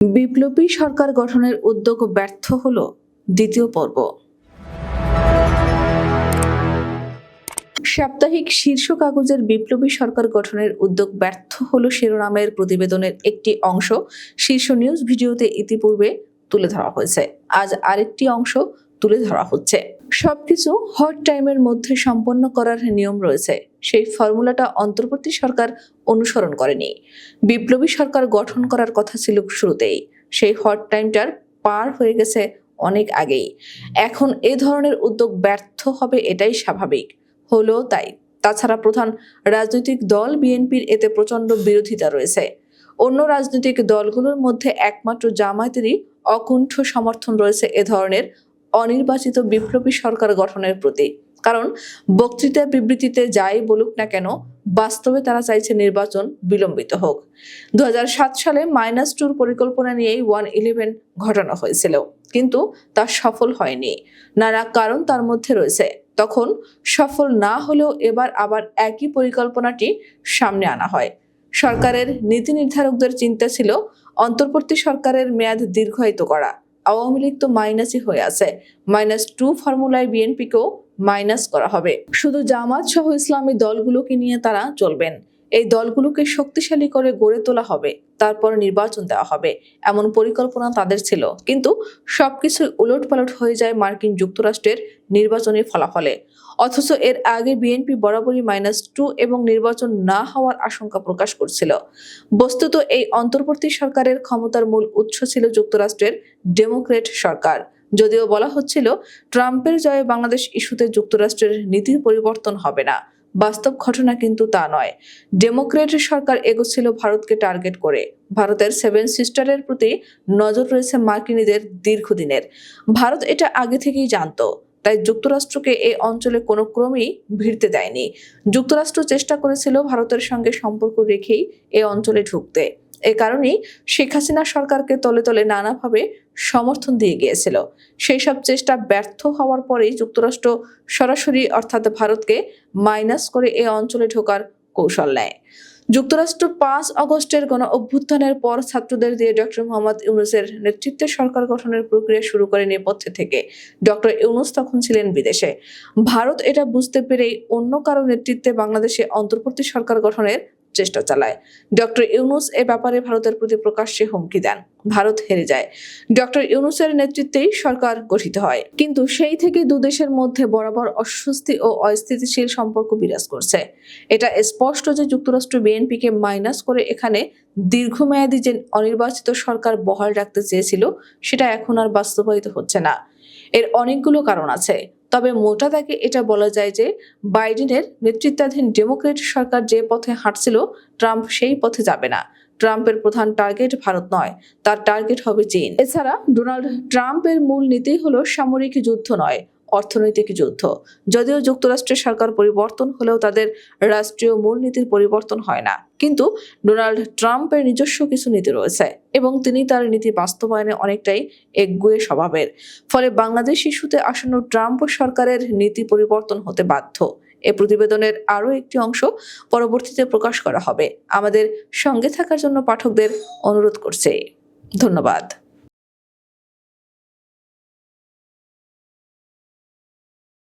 বিপ্লবী সরকার গঠনের উদ্যোগ ব্যর্থ হল দ্বিতীয় পর্ব। সাপ্তাহিক শীর্ষ কাগজের বিপ্লবী সরকার গঠনের উদ্যোগ ব্যর্থ হল শিরোনামের প্রতিবেদনের একটি অংশ। শীর্ষ নিউজ ভিডিওতে ইতিপূর্বে তুলে ধরা হয়েছে। আজ আরেকটি অংশ তুলে ধরা হচ্ছে। সবকিছু হট টাইমের মধ্যে সম্পন্ন করার নিয়ম রয়েছে। সেই ফর্মুলাটা অন্তর্বর্তী সরকার অনুসরণ করেনি। বিপ্লবী সরকার গঠন করার কথা ছিল শুরুতেই। সেই হট টাইমটার পার হয়ে গেছে অনেক আগেই। এখন এ ধরনের উদ্যোগ ব্যর্থ হবে এটাই স্বাভাবিক। হলো তাই। তাছাড়া প্রধান রাজনৈতিক দল বিএনপির এতে প্রচণ্ড বিরোধিতা রয়েছে। অন্য রাজনৈতিক দলগুলোর মধ্যে একমাত্র জামায়াতেরই অকুণ্ঠ সমর্থন রয়েছে এ ধরনের অনির্বাচিত বিপ্লবী সরকার গঠনের প্রতি। কারণ বক্তৃতা বিবৃতিতে যাই বলুক না কেন, বাস্তবে তারা চাইছে নির্বাচন বিলম্বিত হোক। দু সালে মাইনাস টুর পরিকল্পনা নিয়েই ওয়ান ইলেভেন ঘটানো হয়েছিল, কিন্তু তা সফল হয়নি। নানা কারণ তার মধ্যে রয়েছে। তখন সফল না হলেও এবার আবার একই পরিকল্পনাটি সামনে আনা হয়। সরকারের নীতি নির্ধারকদের চিন্তা ছিল অন্তর্বর্তী সরকারের মেয়াদ দীর্ঘায়িত করা। আওয়ামী লীগ তো মাইনাসই হয়ে আছে। মাইনাস টু ফর্মুলায় বিএনপিকেও মাইনাস করা হবে। শুধু জামাত সহ ইসলামী দলগুলোকে নিয়ে তারা চলবেন। এই দলগুলোকে শক্তিশালী করে গড়ে তোলা হবে, তারপর নির্বাচন দেওয়া হবে, এমন পরিকল্পনা তাদের ছিল। কিন্তু সবকিছু উলটপালট হয়ে যায় মার্কিন যুক্তরাষ্ট্রের নির্বাচনের ফলাফলে। অথচ এর আগে বিএনপি বরাবরই মাইনাস টু এবং নির্বাচন না হওয়ার আশঙ্কা প্রকাশ করছিল। বস্তুত এই অন্তর্বর্তী সরকারের ক্ষমতার মূল উৎস ছিল যুক্তরাষ্ট্রের ডেমোক্রেট সরকার। যদিও বলা হচ্ছিল, ট্রাম্পের জয়ে বাংলাদেশ ইস্যুতে যুক্তরাষ্ট্রের নীতির পরিবর্তন হবে না। বাস্তব ঘটনা কিন্তু তা নয়। ডেমোক্রেট সরকার এগোচ্ছিল ভারতকে টার্গেট করে। ভারতের সেভেন সিস্টারের প্রতি নজর রয়েছে মার্কিনীদের দীর্ঘদিনের। ভারত এটা আগে থেকেই জানত, তাই যুক্তরাষ্ট্রকে এই অঞ্চলে কোনো ক্রমেই ভিড়তে দেয়নি। যুক্তরাষ্ট্র চেষ্টা করেছিল ভারতের সঙ্গে সম্পর্ক রেখেই এ অঞ্চলে ঢুকতে। এ কারণেই শেখ হাসিনা সরকারকে তলে তলে নানাভাবে সমর্থন দিয়ে গিয়েছিল। সেই সব চেষ্টা ব্যর্থ হওয়ার পরেই যুক্তরাষ্ট্র সরাসরি অর্থাৎ ভারতকে মাইনাস করে এ অঞ্চলে ঢোকার কৌশল নেয়। যুক্তরাষ্ট্র পাঁচ আগস্টের গণ অভ্যুত্থানের পর ছাত্রদের দিয়ে ডক্টর মোহাম্মদ ইউনুসের নেতৃত্বে সরকার গঠনের প্রক্রিয়া শুরু করে নেপথ্যে থেকে। ডক্টর ইউনুস তখন ছিলেন বিদেশে। ভারত এটা বুঝতে পেরেই অন্য কারও নেতৃত্বে বাংলাদেশে অন্তর্বর্তী সরকার গঠনের চেষ্টা চালায়। ডক্টর ইউনুস এ ব্যাপারে ভারতের প্রতি প্রকাশ্যে হুমকি দেন। ভারত হেরে যায়। ডক্টর ইউনুসের নেতৃত্বেই সরকার গঠিত হয়। কিন্তু সেই থেকে দুদেশের মধ্যে বরাবর অস্বস্তি ও অস্থিতিশীল সম্পর্ক বিরাজ করছে। এটা স্পষ্ট যে যুক্তরাষ্ট্র বিএনপিকে মাইনাস করে এখানে দীর্ঘমেয়াদী যে অনির্বাচিত সরকার বহাল রাখতে চেয়েছিল, সেটা এখন আর বাস্তবায়িত হচ্ছে না। এর অনেকগুলো কারণ আছে। তবে মোটা দাগে এটা বলা যায় যে বাইডেনের নেতৃত্বাধীন ডেমোক্রেট সরকার যে পথে হাঁটছিল, ট্রাম্প সেই পথে যাবে না। ট্রাম্পের প্রধান টার্গেট ভারত নয়, তার টার্গেট হবে চীন। এছাড়া ডোনাল্ড ট্রাম্পের মূল নীতি হলো সামরিক যুদ্ধ নয়, অর্থনৈতিক যুদ্ধ। যদিও যুক্তরাষ্ট্রের সরকার পরিবর্তন হলেও তাদের রাষ্ট্রীয় মূলনীতির পরিবর্তন হয় না। কিন্তু ডোনাল্ড ট্রাম্পের নিজস্ব কিছু নীতি রয়েছে এবং তিনি তার নীতি বাস্তবায়নে অনেকটাই একগুয়ে স্বভাবের। ফলে বাংলাদেশ ইস্যুতে আসন্ন ট্রাম্প সরকারের নীতি পরিবর্তন হতে বাধ্য। এ প্রতিবেদনের আরও একটি অংশ পরবর্তীতে প্রকাশ করা হবে। আমাদের সঙ্গে থাকার জন্য পাঠকদের অনুরোধ করছে। ধন্যবাদ।